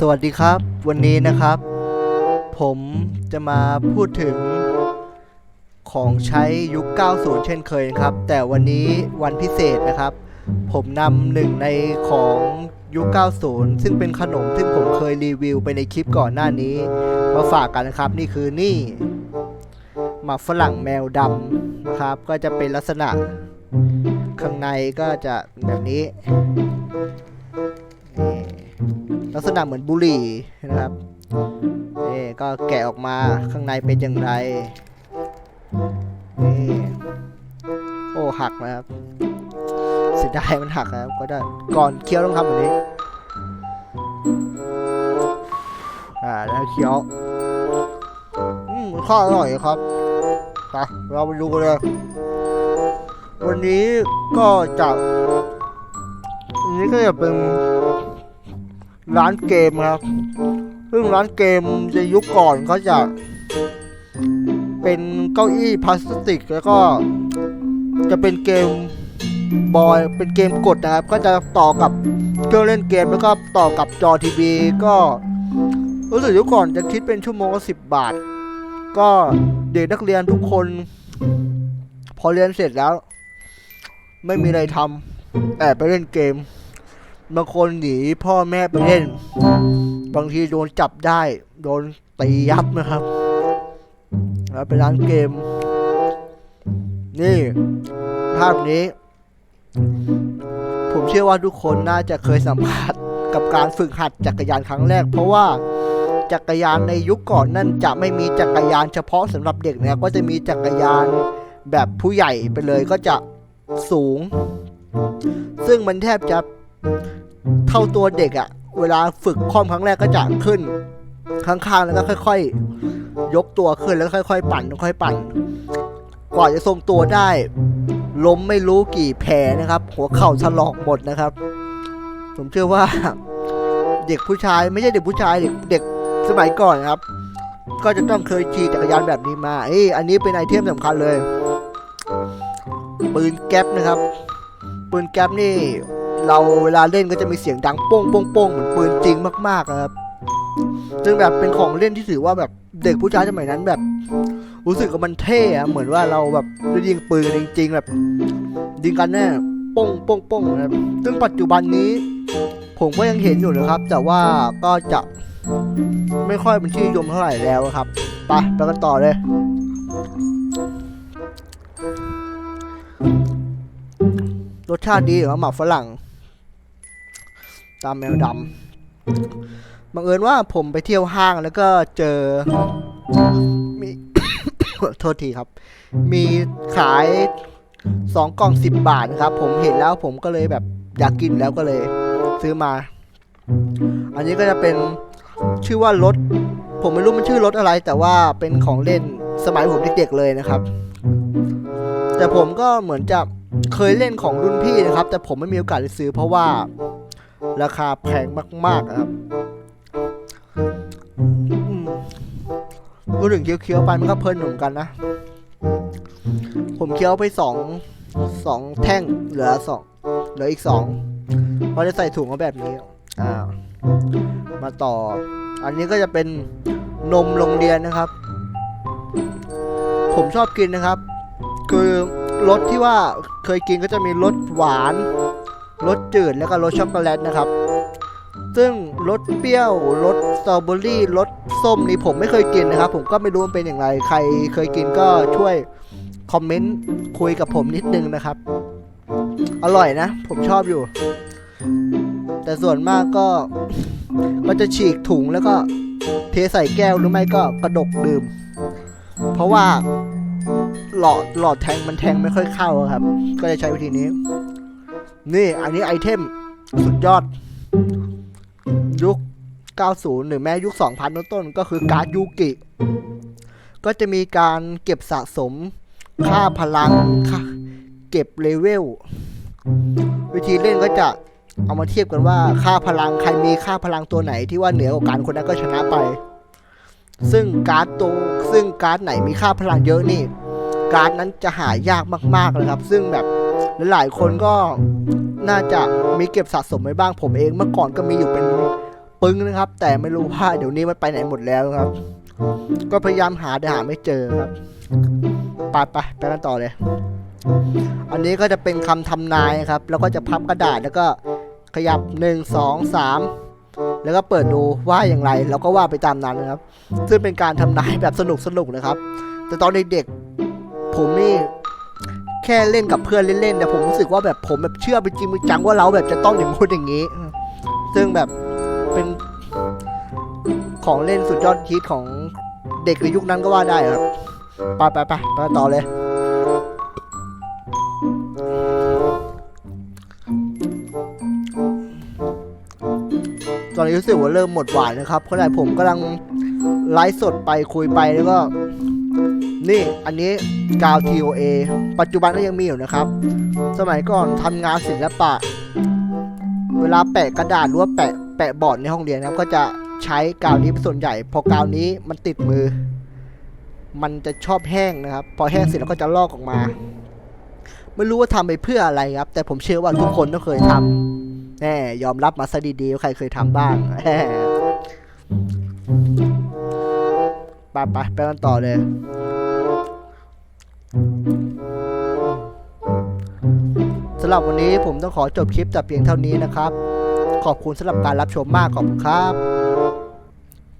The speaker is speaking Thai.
สวัสดีครับ วันนี้นะครับ ผมจะมาพูดถึง ของใช้ยุค 90 เช่นเคยครับ แต่วันนี้วันพิเศษนะครับ ผมนำหนึ่งในของยุค 90 ซึ่งเป็นขนมซึ่ผมเคยรีวิวไปในคลิปก่อนหน้านี้ มาฝากกันนะครับ นี่คือนี่หมักฝรั่งแมวดำนะครับ ก็จะเป็นลักษณะข้างในก็จะแบบนี้ ลักษณะเหมือนบุหรี่นะครับนี่ก็แกะออกมาข้างในเป็นอย่างไรนี่โอ้หักนะครับเสียดายมันหักนะครับก็ได้ก่อนเคี้ยวต้องทำแบบนี้อ่าแล้วเคี้ยวอืมข้าวอร่อยครับไปเราไปดูกันเลยวันนี้ก็จะอันนี้ก็จะเป็น ร้านเกมครับ ซึ่งร้านเกมในยุคก่อนเขาจะ เป็นเก้าอี้พลาสติก แล้วก็จะเป็นเกมบอย เป็นเกมกดนะครับ ก็จะต่อกับเครื่องเล่นเกมแล้วก็ต่อกับจอทีวีก็รู้สึกยุคก่อนจะคิดเป็นชั่วโมงละสิบบาท ก็เด็กนักเรียนทุกคน พอเรียนเสร็จแล้ว ไม่มีอะไรทำแอบไปเล่นเกม บางคนหนีพ่อแม่ไปเล่น บางทีโดนจับได้ โดนตียับนะครับ แล้วเป็นร้านเกม นี่ ภาพนี้ ผมเชื่อว่าทุกคนน่าจะเคยสัมผัสกับการฝึกหัดจักรยานครั้งแรก เพราะว่าจักรยานในยุคก่อนนั่นจะไม่มีจักรยานเฉพาะสำหรับเด็กนะก็จะมีจักรยานแบบผู้ใหญ่ไปเลยก็จะสูง ซึ่งมันแทบจะ เท่าตัวเด็กอะเวลาฝึกคล่อมครั้งแรกก็จะขึ้น ข้างๆแล้วก็ค่อย ๆ ยกตัวขึ้นแล้วค่อย ๆ ปั่นค่อยๆปั่น กว่าจะทรงตัวได้ ล้มไม่รู้กี่แผลนะครับ หัวเข่าถลอกหมดนะครับ ผมเชื่อว่า เด็กผู้ชายไม่ใช่เด็กผู้ชายเด็กเด็กสมัยก่อนครับ ก็จะต้องเคยขี่จักรยานแบบนี้มาเอ้อันนี้เป็นไอเทมสำคัญเลย ปืนแก๊ปนะครับ ปืนแก๊ปนี่ เราเวลาเล่นก็จะมีเสียงดังโป้งโป้งโป้งเหมือนปืนจริงมากๆครับซึ่งแบบเป็นของเล่นที่ถือว่าแบบเด็กผู้ชายสมัยนั้นแบบ รู้สึกว่ามันเท่อะเหมือนว่าเราแบบได้ยิงปืนจริงๆแบบยิงกันแน่ป้งป้งป้งนะครับซึ่งปัจจุบันนี้ ผมก็ยังเห็นอยู่นะครับ แต่ว่าก็จะไม่ค่อยเป็นที่นิยมเท่าไหร่แล้วครับไปไปกันต่อเลยรสชาติดีหรอหมักฝรั่ง ตามแมวดำบังเอิญว่าผมไปเที่ยวห้างแล้วก็เจอมี โทษทีครับ มีขายสองกล่องสิบบาทครับ ผมเห็นแล้วผมก็เลยแบบอยากกินแล้วก็เลยซื้อมา อันนี้ก็จะเป็นชื่อว่ารถ ผมไม่รู้มันชื่อรถอะไร แต่ว่าเป็นของเล่นสมัยผมเด็กๆเลยนะครับ แต่ผมก็เหมือนจะเคยเล่นของรุ่นพี่นะครับ แต่ผมไม่มีโอกาสได้ซื้อเพราะว่า ราคาแพงมาก ๆ ครับอืมพูถึงเคี้ยวๆไปมันก็เพลินเหมือนกันนะ ผมเคี้ยวไปสองสองแท่งเหลือสองเหลืออีกสองเพราะจะใส่ถุงมาแบบนี้อ่ามาต่อ อันนี้ก็จะเป็นนมโรงเรียนนะครับ ผมชอบกินนะครับ คือรสที่ว่าเคยกินก็จะมีรสหวาน รสจืดแล้วก็รสช็อกโกแลตนะครับ ซึ่งรสเปรี้ยวรสสตรอเบอรี่รสส้มนี่ผมไม่เคยกินนะครับ ผมก็ไม่รู้มันเป็นอย่างไร ใครเคยกินก็ช่วยคอมเมนต์คุยกับผมนิดนึงนะครับ อร่อยนะ ผมชอบอยู่ แต่ส่วนมากก็ก็จะฉีกถุงแล้วก็เทใส่แก้วหรือไม่ก็กระดกดื่ม เพราะว่าหลอดหลอดแทงมันแทงไม่ค่อยเข้าครับ ก็จะใช้วิธีนี้ นี่อันนี้ไอเทมสุดยอด ยุค 90 หรือแม้ยุค 2000 ต้นๆก็คือการ์ดยูกิ ก็จะมีการเก็บสะสมค่าพลังค่าเก็บเลเวล วิธีเล่นก็จะเอามาเทียบกันว่าค่าพลังใครมีค่าพลังตัวไหนที่ว่าเหนือกว่ากันคนนั้นก็ชนะไป ซึ่งการ์ดตัวซึ่งการ์ดไหนมีค่าพลังเยอะนี่ การ์ดนั้นจะหายากมากๆเลยครับ ซึ่งแบบ หลายคนก็น่าจะมีเก็บสะสมไว้บ้างผมเองเมื่อก่อนก็มีอยู่เป็นปึ้งนะครับ แต่ไม่รู้ว่าเดี๋ยวนี้มันไปไหนหมดแล้วครับ ก็พยายามหาแต่หาไม่เจอครับไปไปไปกันต่อเลย อันนี้ก็จะเป็นคำทำนายครับ แล้วก็จะพับกระดาษแล้วก็ขยับ1 2 3แล้วก็เปิดดูว่าอย่างไรแล้วก็ว่าไปตามนั้นนะครับ ซึ่งเป็นการทำนายแบบสนุกสนุกๆนะครับ แต่ตอนเด็กๆผมนี่ แค่เล่นกับเพื่อนเล่นๆแต่ผมรู้สึกว่าแบบผมแบบเชื่อไปจริงไปจังว่าเราแบบจะต้องอย่างงู้นอย่างนี้ ซึ่งแบบเป็นของเล่นสุดยอดฮิตของเด็กในยุคนั้นก็ว่าได้ครับไปไปไปไปต่อเลย ตอนนี้รู้สึกว่าเริ่มหมดหวานนะครับขณะผมกำลังไลฟ์สดไปคุยไปแล้วก็ นี่อันนี้กาว TOA ปัจจุบันก็ยังมีอยู่นะครับ สมัยก่อนทำงานศิลปะ เวลาแปะกระดาษหรือว่าแปะแปะบอร์ดในห้องเรียนนะครับ ก็จะใช้กาวนี้เป็นส่วนใหญ่ พอกาวนี้มันติดมือ มันจะชอบแห้งนะครับ พอแห้งเสร็จแล้วก็จะลอกออกมา ไม่รู้ว่าทำไปเพื่ออะไรครับ แต่ผมเชื่อว่าทุกคนต้องเคยทำแน่ยอมรับมาซะดีๆว่าใครเคยทำบ้างไปไปไปกันต่อเลย สำหรับวันนี้ผมต้องขอจบคลิปแต่เพียงเท่านี้นะครับ ขอบคุณสำหรับการรับชมมากขอบคุณครับ